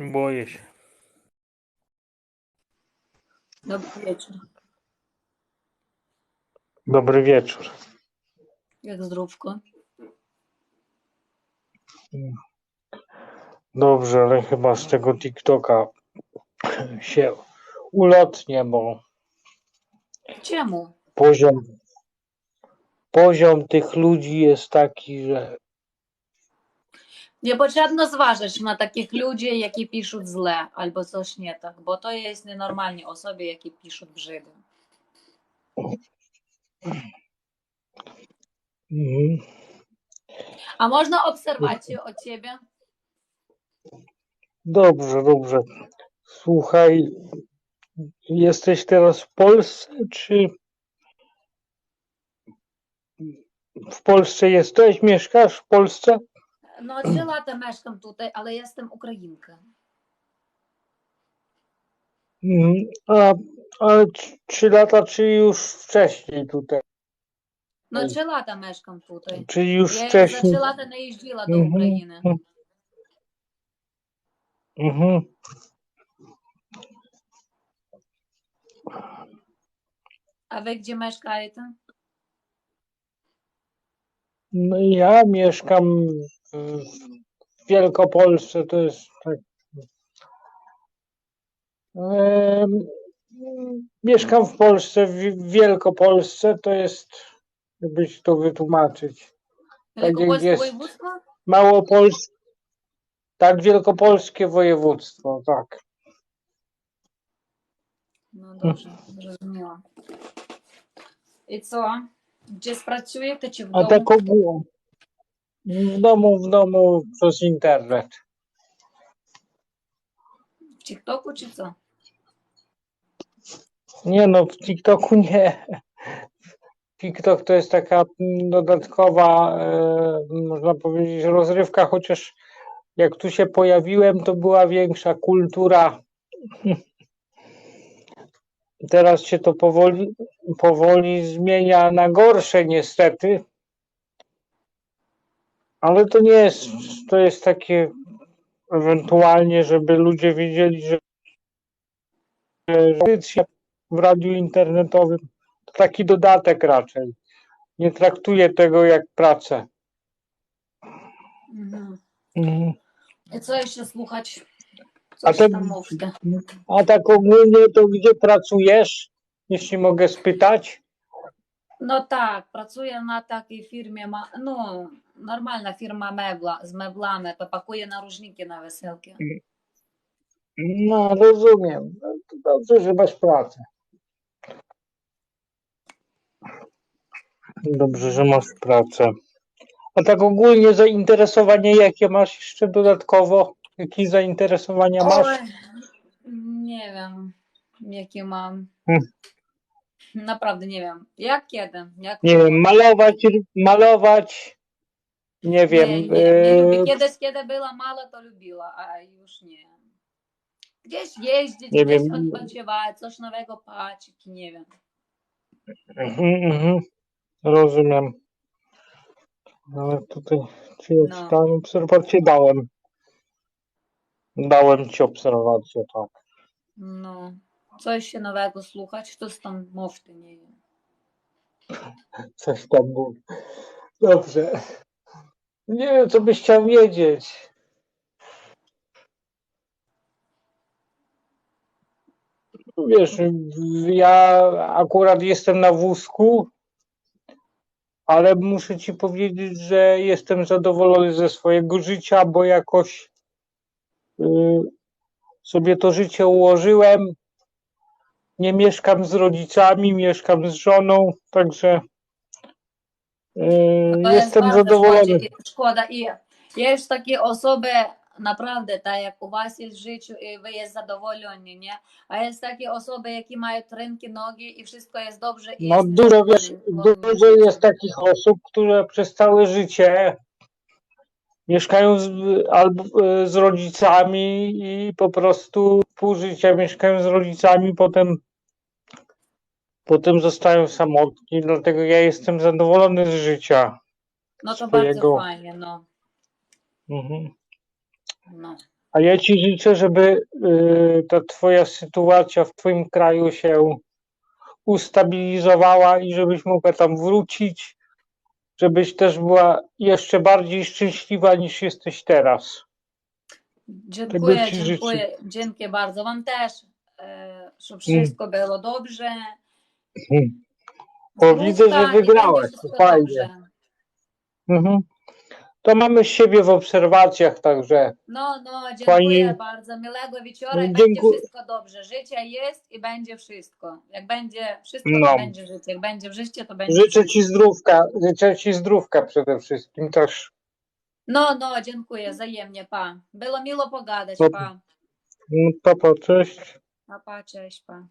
Boję się. Dobry wieczór. Dobry wieczór. Jak zdrówko? Dobrze, ale chyba z tego TikToka się ulotnie, bo Czemu? poziom, poziom tych ludzi jest taki, że Nie potrzebno zważać na takich ludzi, які пишуть зле albo coś nie tak, bo to jest nienormalnie osoby, які пишуть brzydko. mhm. A można obserwację od ciebie? dobrze, dobrze. Słuchaj, jesteś teraz w Polsce, czy w Polsce jesteś? Mieszkasz w Polsce? no od lata mieszkam tutaj, ale jestem Ukrainką. A, ale trzy lata, czy już wcześniej tutaj? No trzy lata mieszkam tutaj. Czy już ja wcześniej? Trzy lata nie jeździła do. Ukrainy. Mhm. A wy gdzie mieszkajecie? No, ja mieszkam w Wielkopolsce to jest tak. Mieszkam w Polsce, w Wielkopolsce to jest, jakbyś to wytłumaczyć. Tak jest Małopolskie, tak, Wielkopolskie województwo, tak. No dobrze, zrozumiałam. I co? Gdzie pracuje, to w domu? A tak ogółem w domu, w domu przez internet. W TikToku, czy co? Nie no, w TikToku nie. TikTok to jest taka dodatkowa, e, można powiedzieć, rozrywka, chociaż jak tu się pojawiłem, to była większa kultura. Teraz się to powoli, powoli zmienia na gorsze niestety. Ale to nie jest, to jest takie ewentualnie, żeby ludzie wiedzieli, że w radiu internetowym to taki dodatek raczej. Nie traktuję tego jak pracę. Mhm. Mhm. I co jeszcze słuchać? A Coś tam mówcie. A tak ogólnie to gdzie pracujesz, jeśli mogę spytać? No tak, pracuję na takiej firmie, no normalna firma mebla, z meblami, to pakuje narożniki na weselki. No, rozumiem. No, to dobrze, że masz pracę. Dobrze, że masz pracę. A tak ogólnie zainteresowanie jakie masz jeszcze dodatkowo? Jakie zainteresowania masz? Oj, nie wiem, jakie mam. Hmm. Naprawdę nie wiem. Jak kiedy? Jak Nie wiem, malować, malować, nie wiem. Nie, nie, nie lubię. e, Kiedyś, kiedy była mała, to lubiła, a już nie. Gdzieś jeździć, Nie gdzieś wiem. odpoczywać, coś nowego patrzeć, nie wiem. Mhm, mhm. Rozumiem. Ale tutaj czy ja No. ci tam obserwację dałem. Dałem ci obserwację, tak. No, coś się nowego słuchać, to tam mówcie, nie wiem. Coś tam było. Dobrze. Nie wiem, co byś chciał wiedzieć. Wiesz, ja akurat jestem na wózku, ale muszę ci powiedzieć, że jestem zadowolony ze swojego życia, bo jakoś y, sobie to życie ułożyłem. Nie mieszkam z rodzicami, mieszkam z żoną, także E, no jestem jest zadowolony. Szkoda. I jest takie osoby, naprawdę, tak jak u was jest w życiu i wy jest zadowoleni, nie? A jest takie osoby, jakie mają ręki, nogi i wszystko jest dobrze. I No jest dużo, wiesz, dużo jest takich osób, które przez całe życie mieszkają z, albo e, z rodzicami i po prostu pół życia mieszkają z rodzicami, potem potem zostają samotni, dlatego ja jestem zadowolony z życia. No to swojego. bardzo fajnie, no. Mhm. no. A ja Ci życzę, żeby y, ta Twoja sytuacja w Twoim kraju się ustabilizowała i żebyś mogła tam wrócić, żebyś też była jeszcze bardziej szczęśliwa niż jesteś teraz. Dziękuję, ci życzę. dziękuję, dzięki bardzo. Wam też, e, żeby wszystko było dobrze. Bo widzę, że Zdrówka i wygrałaś, fajnie. Mhm. To mamy siebie w obserwacjach, także No, no, dziękuję Fajnie. bardzo. Miłego wieczora No, i będzie wszystko dobrze. Życie jest i będzie wszystko. Jak będzie wszystko, No. to będzie życie. Jak będzie życie, to będzie życzę życie. Ci zdrówka, życzę Ci zdrówka przede wszystkim też. No, no, dziękuję, wzajemnie, pa. Było miło pogadać, No. pa. No to po, cześć. Pa, pa, cześć, pa.